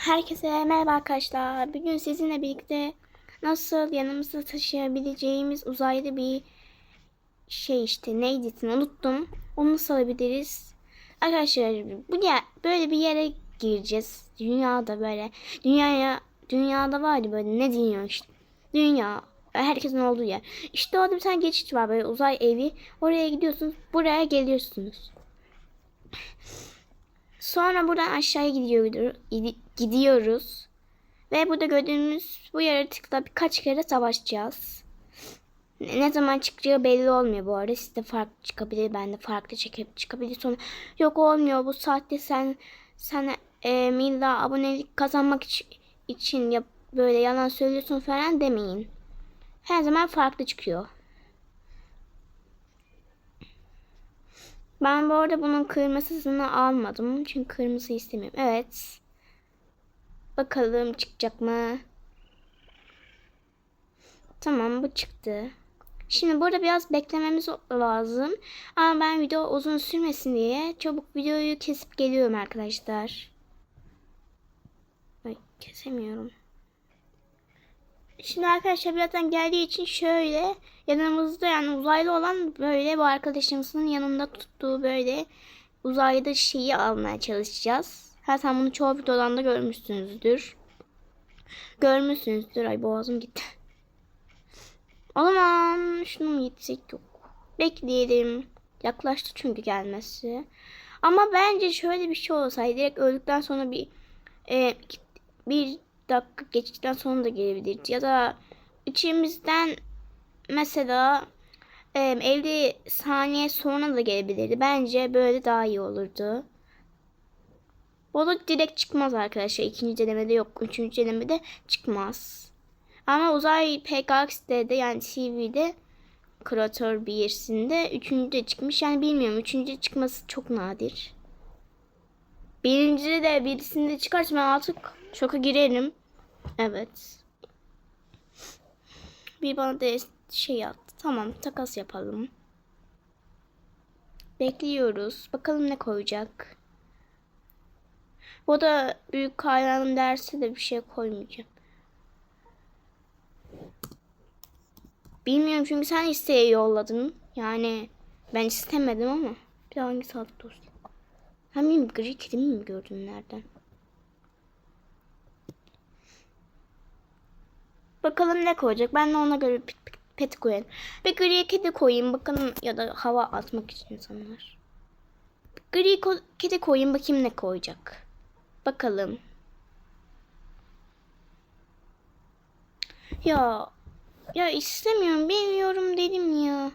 Herkese merhaba arkadaşlar. Bugün sizinle birlikte nasıl yanımızda taşıyabileceğimiz uzaylı bir şey işte neydi unuttum. Onu nasıl alabiliriz? Arkadaşlar bu yer, böyle bir yere gireceğiz. Dünyada böyle. Dünyaya dünyada var ya böyle ne dünya işte. Dünya herkesin olduğu yer. İşte orada bir tane geçit var böyle uzay evi. Oraya gidiyorsunuz. Buraya geliyorsunuz. Sonra buradan aşağıya gidiyor, gidiyoruz. Ve burada gördüğümüz bu yaratıkla birkaç kere savaşacağız. Ne zaman çıkacağı belli olmuyor bu arada. Sizde farklı çıkabilir, bende farklı çekip çıkabilir. Sonra yok olmuyor bu saatte sen sen e, milla abonelik kazanmak için, için yap, böyle yalan söylüyorsun falan demeyin. Her zaman farklı çıkıyor. Ben bu arada bunun kırmızısını almadım. Çünkü kırmızı istemiyorum. Evet. Bakalım çıkacak mı? Tamam bu çıktı. Şimdi burada biraz beklememiz lazım. Ama ben video uzun sürmesin diye çabuk videoyu kesip geliyorum arkadaşlar. Ay kesemiyorum. Şimdi arkadaşlar birazdan geldiği için şöyle yanımızda yani uzaylı olan böyle bu arkadaşımızın yanında tuttuğu böyle uzayda şeyi almaya çalışacağız. Zaten bunu çoğu videodan da görmüşsünüzdür. Görmüşsünüzdür. Ay boğazım gitti. O zaman şunu mu gitsek yok. Bekleyelim. Yaklaştı çünkü gelmesi. Ama bence şöyle bir şey olsaydı direkt öldükten sonra bir e, bir dakika geçtikten sonra da gelebilirdi. Ya da içimizden mesela e, 50 saniye sonra da gelebilirdi. Bence böyle daha iyi olurdu. O da direkt çıkmaz arkadaşlar. İkinci denemede yok. Üçüncü denemede çıkmaz. Ama uzay PKX'de de yani TV'de Kreatör birisinde üçüncü de çıkmış. Yani bilmiyorum. Üçüncü çıkması çok nadir. Birinci de birisinde çıkarsa ben artık şoka girerim. Evet. Bir bana da şey attı. Tamam takas yapalım. Bekliyoruz. Bakalım ne koyacak. O da büyük hayranım derse de bir şey koymayacağım. Bilmiyorum çünkü sen isteğe yolladın. Yani ben istemedim ama. Bir de hangi saat dost? Hem benim gri kedimi mi gördün nereden? Bakalım ne koyacak. Ben de ona göre pet, koyarım. Bir gri kedi koyayım bakalım ya da hava atmak için insanlar. Gri ko- kedi koyayım bakayım ne koyacak. Bakalım. Ya ya istemiyorum bilmiyorum dedim ya.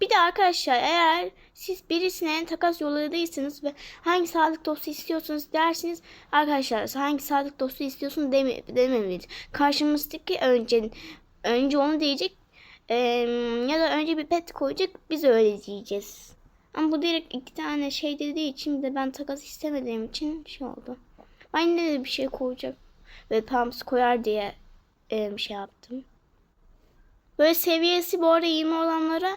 Bir de arkadaşlar eğer siz birisine takas yolladıysanız ve hangi sağlık dostu istiyorsunuz dersiniz arkadaşlar hangi sağlık dostu istiyorsun deme, dememeliyiz. Karşımızdaki önce önce onu diyecek e, ya da önce bir pet koyacak biz öyle diyeceğiz. Ama bu direkt iki tane şey dediği için de ben takas istemediğim için şey oldu. Ben yine de bir şey koyacak ve pams koyar diye e, şey yaptım. Böyle seviyesi bu arada 20 olanlara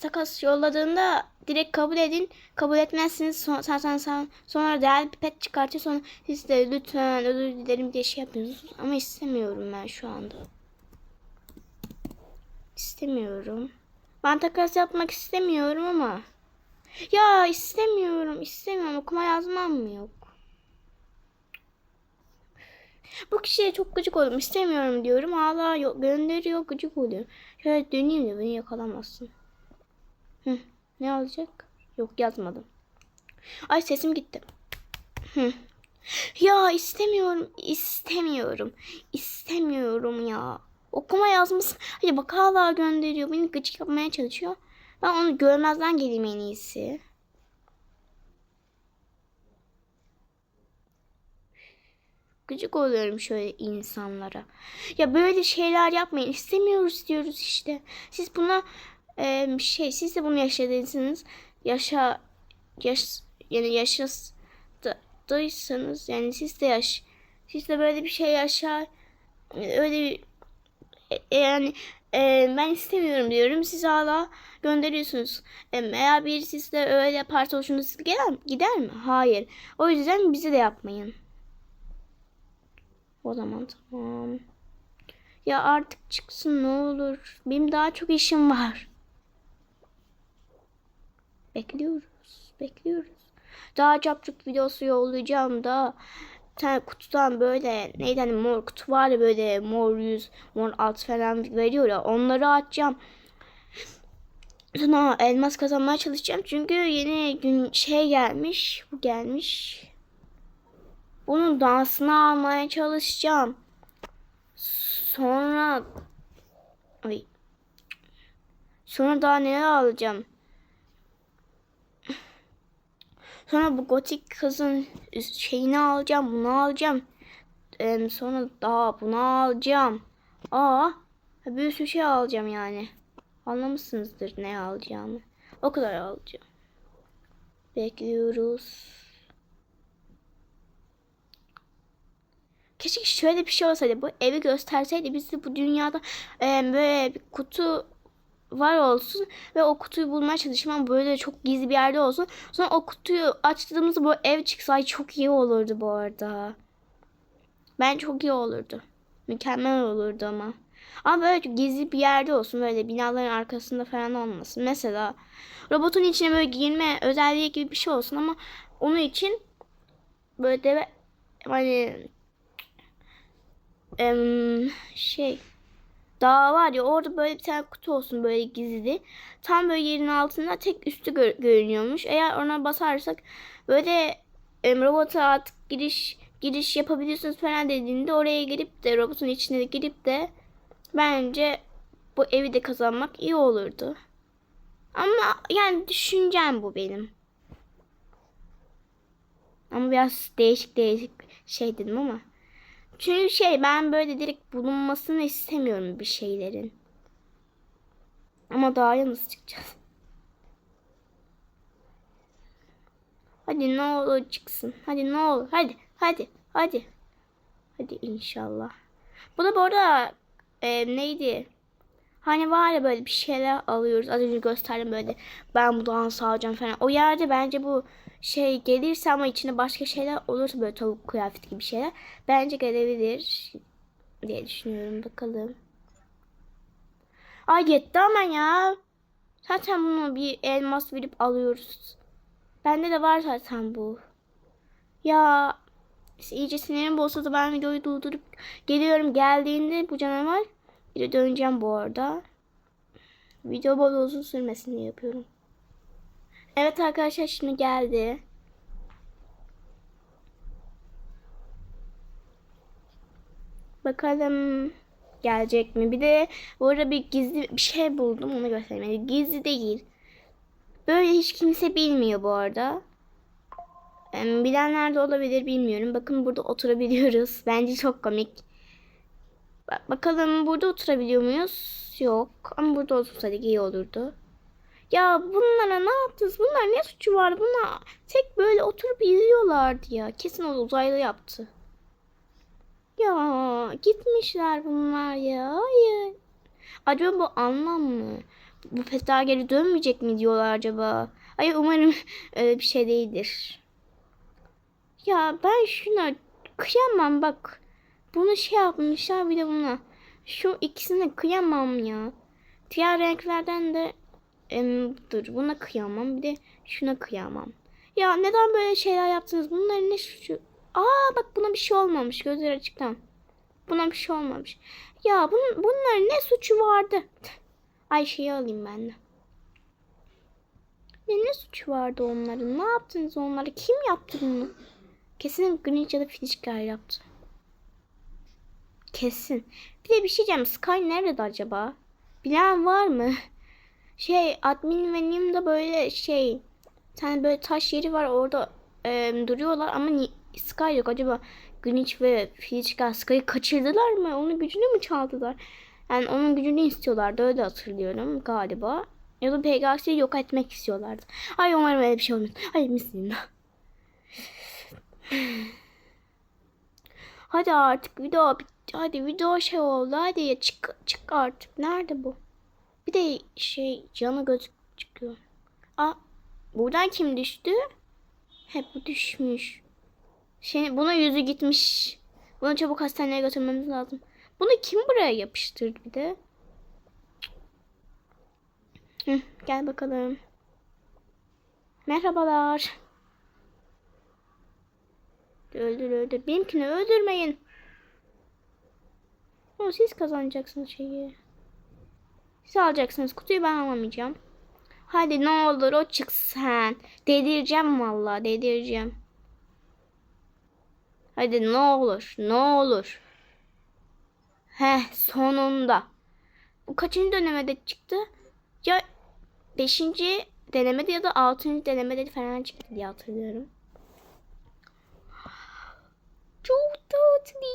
takas yolladığında direkt kabul edin. Kabul etmezsiniz son, zaten sen sonra değerli bir pet çıkartıyor sonra siz de lütfen özür dilerim diye şey yapıyorsunuz. Ama istemiyorum ben şu anda. İstemiyorum. Ben takas yapmak istemiyorum ama. Ya istemiyorum istemiyorum okuma yazmam mı yok. Bu kişiye çok gıcık oldum. İstemiyorum diyorum. Hala yok, gönderiyor gıcık oluyor. Şöyle döneyim de beni yakalamazsın. Hı, ne alacak? Yok yazmadım. Ay sesim gitti. Hı. Ya istemiyorum. istemiyorum. İstemiyorum ya. Okuma yazması. Hadi bak hala gönderiyor. Beni gıcık yapmaya çalışıyor. Ben onu görmezden geleyim en iyisi. Gıcık oluyorum şöyle insanlara. Ya böyle şeyler yapmayın. İstemiyoruz diyoruz işte. Siz buna e, şey siz de bunu yaşadıysanız yaşa yaş yani yaşadıysanız yani siz de yaş siz de böyle bir şey yaşar öyle bir e, yani e, ben istemiyorum diyorum. Siz hala gönderiyorsunuz. E, eğer bir siz de öyle yaparsa hoşunuza gider, gider mi? Hayır. O yüzden bize de yapmayın. O zaman tamam. Ya artık çıksın ne olur. Benim daha çok işim var. Bekliyoruz. Bekliyoruz. Daha capcuk videosu yollayacağım da bir tane kutudan böyle neydi hani mor kutu var ya böyle mor yüz mor alt falan veriyor ya onları açacağım. Sonra elmas kazanmaya çalışacağım. Çünkü yeni gün şey gelmiş. Bu gelmiş. Bunun dansını almaya çalışacağım. Sonra ay sonra daha neler alacağım? Sonra bu gotik kızın şeyini alacağım, bunu alacağım. Ee, sonra daha bunu alacağım. Aa, bir sürü şey alacağım yani. Anlamışsınızdır ne alacağımı. O kadar alacağım. Bekliyoruz. Keşke şöyle bir şey olsaydı. Bu evi gösterseydi bizi bu dünyada e, böyle bir kutu var olsun ve o kutuyu bulmaya çalışmam böyle çok gizli bir yerde olsun. Sonra o kutuyu açtığımızda bu ev çıksaydı çok iyi olurdu bu arada. Ben çok iyi olurdu. Mükemmel olurdu ama. Ama böyle gizli bir yerde olsun. Böyle binaların arkasında falan olmasın. Mesela robotun içine böyle girme özelliği gibi bir şey olsun ama onun için böyle de hani şey dağ var ya orada böyle bir tane kutu olsun böyle gizli. Tam böyle yerin altında tek üstü gör- görünüyormuş. Eğer ona basarsak böyle em, robota artık giriş giriş yapabilirsiniz falan dediğinde oraya girip de robotun içine de girip de bence bu evi de kazanmak iyi olurdu. Ama yani düşüncem bu benim. Ama biraz değişik değişik şey dedim ama. Çünkü şey ben böyle direkt bulunmasını istemiyorum bir şeylerin. Ama daha nasıl çıkacağız? Hadi ne olur çıksın. Hadi ne olur. Hadi. Hadi. Hadi. Hadi inşallah. Bu da bu arada e, neydi? Hani var ya böyle bir şeyler alıyoruz. Az önce gösterdim böyle. Ben bu dans alacağım falan. O yerde bence bu şey gelirse ama içinde başka şeyler olursa böyle tavuk kıyafeti gibi şeyler. Bence gelebilir diye düşünüyorum. Bakalım. Ay yetti ama ya. Zaten bunu bir elmas verip alıyoruz. Bende de var zaten bu. Ya iyice sinirim bozuldu. Ben videoyu durdurup geliyorum. Geldiğinde bu canavar geri döneceğim bu arada. Video bol uzun sürmesin diye yapıyorum. Evet arkadaşlar şimdi geldi. Bakalım gelecek mi? Bir de bu arada bir gizli bir şey buldum. Onu göstereyim. Yani gizli değil. Böyle hiç kimse bilmiyor bu arada. Bilenler de olabilir bilmiyorum. Bakın burada oturabiliyoruz. Bence çok komik. Bak, bakalım burada oturabiliyor muyuz? Yok. Ama burada otursaydık iyi olurdu. Ya bunlara ne yaptınız? Bunlar ne suçu var? Bunlar tek böyle oturup izliyorlardı ya. Kesin o uzaylı yaptı. Ya gitmişler bunlar ya. Hayır. Acaba bu anlam mı? Bu feta geri dönmeyecek mi diyorlar acaba? Ay umarım öyle bir şey değildir. Ya ben şuna kıyamam bak. Bunu şey yapmışlar bir de buna. Şu ikisine kıyamam ya. Diğer renklerden de em, dur buna kıyamam bir de şuna kıyamam. Ya neden böyle şeyler yaptınız? Bunların ne suçu? Aa bak buna bir şey olmamış. Gözleri açıktan. Buna bir şey olmamış. Ya bunun, bunların ne suçu vardı? Ayşe'yi alayım ben de. Ne, ne suçu vardı onların? Ne yaptınız onlara? Kim yaptı bunu? Kesin Grinch ya da Finchgar yaptı. Kesin. Bir de bir şey diyeceğim. Sky nerede acaba? Bilen var mı? Şey admin ve Nim'de böyle şey tane böyle taş yeri var orada e, duruyorlar ama Sky yok. Acaba Grinch ve Finchgar Sky'ı kaçırdılar mı? Onun gücünü mü çaldılar? Yani onun gücünü istiyorlardı. Öyle hatırlıyorum galiba. Ya da Pegasus'u yok etmek istiyorlardı. Ay umarım öyle bir şey olmaz. Ay bismillah. Hadi artık video bitti. Hadi video şey oldu. Hadi ya çık, çık artık. Nerede bu? Bir de şey canı gözük çıkıyor. Aa, buradan kim düştü? Hep bu düşmüş. Şey, buna yüzü gitmiş. Bunu çabuk hastaneye götürmemiz lazım. Bunu kim buraya yapıştırdı bir de? Hı, gel bakalım. Merhabalar. Öldür öldür. Benimkini öldürmeyin. O siz kazanacaksınız şeyi. Siz alacaksınız kutuyu ben alamayacağım. Hadi ne olur o çıksın. Dedireceğim vallahi dedireceğim. Hadi ne olur ne olur. Heh sonunda. Bu kaçıncı denemede çıktı? Ya beşinci denemede ya da altıncı denemede falan çıktı diye hatırlıyorum. Çok tatlı.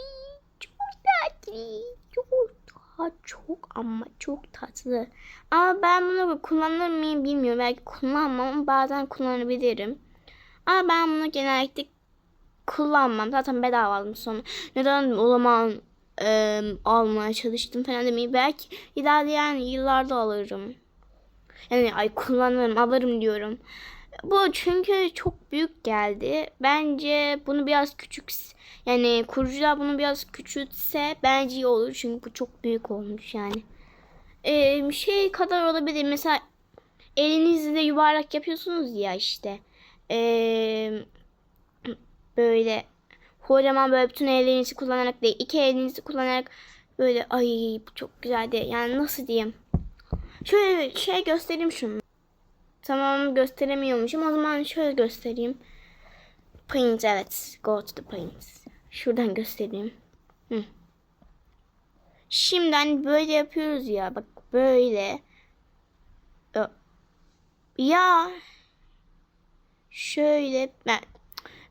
Çok tatlı. Çok daha çok ama çok tatlı. Ama ben bunu kullanır mıyım bilmiyorum. Belki kullanmam ama bazen kullanabilirim. Ama ben bunu genellikle kullanmam. Zaten bedava aldım sonra. Neden o zaman e, almaya çalıştım falan demeyi. Belki ilerleyen yıllarda alırım. Yani ay kullanırım alırım diyorum. Bu çünkü çok büyük geldi. Bence bunu biraz küçük yani kurucular bunu biraz küçültse bence iyi olur. Çünkü bu çok büyük olmuş yani. Ee, şey kadar olabilir. Mesela elinizle yuvarlak yapıyorsunuz ya işte. Ee, böyle kocaman böyle bütün ellerinizi kullanarak değil. iki elinizi kullanarak böyle ay bu çok güzeldi. Yani nasıl diyeyim. Şöyle şey göstereyim şunu. Tamam gösteremiyormuşum. O zaman şöyle göstereyim. Paint evet. Go to the paint. Şuradan göstereyim. Hı. Şimdi hani böyle yapıyoruz ya. Bak böyle. Ya. Şöyle.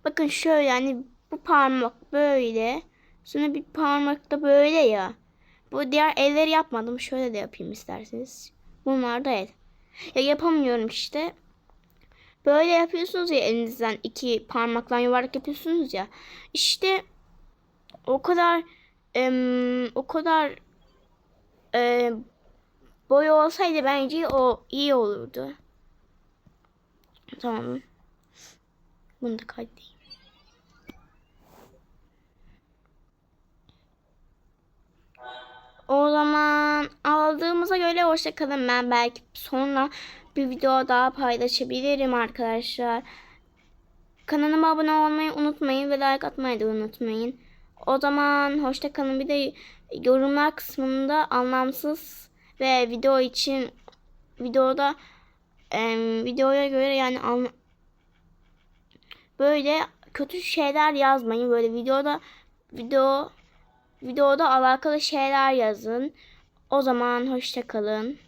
Bakın şöyle hani bu parmak böyle. Sonra bir parmak da böyle ya. Bu diğer elleri yapmadım. Şöyle de yapayım isterseniz. Bunlar da el. Ya yapamıyorum işte. Böyle yapıyorsunuz ya elinizden iki parmakla yuvarlak yapıyorsunuz ya. İşte o kadar em, o kadar e, boy olsaydı bence o iyi olurdu. Tamam. Bunu da kaydedeyim. O zaman aldığımıza göre hoşça kalın. Ben belki sonra bir video daha paylaşabilirim arkadaşlar. Kanalıma abone olmayı unutmayın ve like atmayı da unutmayın. O zaman hoşça kalın. Bir de yorumlar kısmında anlamsız ve video için videoda em, videoya göre yani böyle kötü şeyler yazmayın. Böyle videoda video videoda alakalı şeyler yazın. O zaman hoşça kalın.